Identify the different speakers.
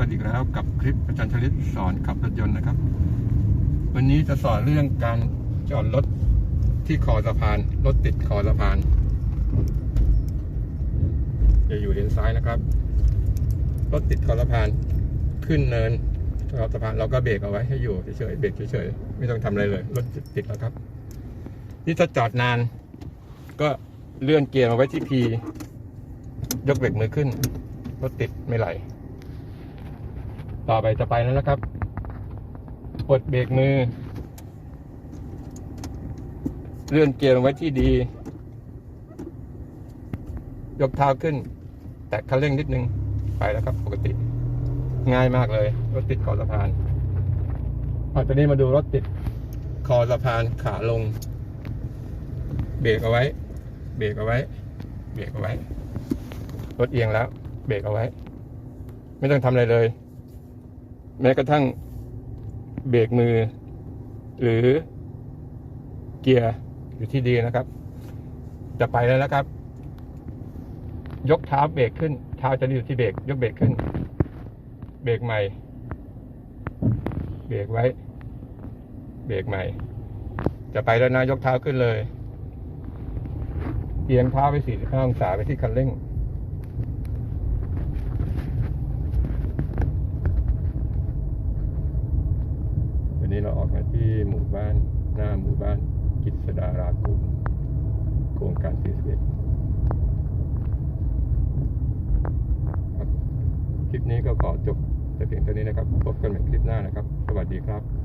Speaker 1: กันอีกแล้วกับคลิปอาจารย์ชลิตสอนขับรถยนต์นะครับ วันนี้จะสอนเรื่องการจอดรถที่คอสะพานรถติดคอสะพานจะอยู่เลนซ้ายนะครับรถติดคอสะพานขึ้นเนินคอสะพานเราก็เบรกเอาไว้ให้อยู่เฉยๆเบรกเฉยๆไม่ต้องทำอะไรเลยรถติดแล้วครับ นี่ถ้าจอดนาน ก็เลื่อนเกียร์มาไว้ที่พียกเบรกมือขึ้นรถติดไม่ไหล ต่อไปจะไปแล้วนะครับปลดเบรกมือ เลื่อนเกียร์ลงไว้ที่ดี ยกเท้าขึ้น แตะคันเร่งนิดนึง ไปแล้วครับ ปกติ ง่ายมากเลย รถติดคอสะพานเอาตอนนี้มาดูรถติดคอสะพานขาลง เบรกเอาไว้ เบรกเอาไว้ เบรกเอาไว้ รถเอียงแล้ว เบรกเอาไว้ ไม่ต้องทำอะไรเลย แม้กระทั่งเบรกมือ หรือเกียร์อยู่ที่ดีนะครับ จะไปแล้วนะครับ ยกเท้าเบรกขึ้น เท้าจะอยู่ที่เบรกยกเบรกขึ้น เบรกใหม่ เบรกไว้ เบรกใหม่ จะไปแล้วนะยกเท้าขึ้นเลยเอียงเท้าไปสี่ห้าองศาไปที่คันเร่ง วั นี้เราออกมาที่หมู่บ้านหน้าหมู่บ้านกิษดารากุลโครงการ41ครับคลิปนี้ก็ขอจบแต่เพียงเท่านี้นะครับ พบกันใหม่คลิปหน้านะครับ สวัสดีครับ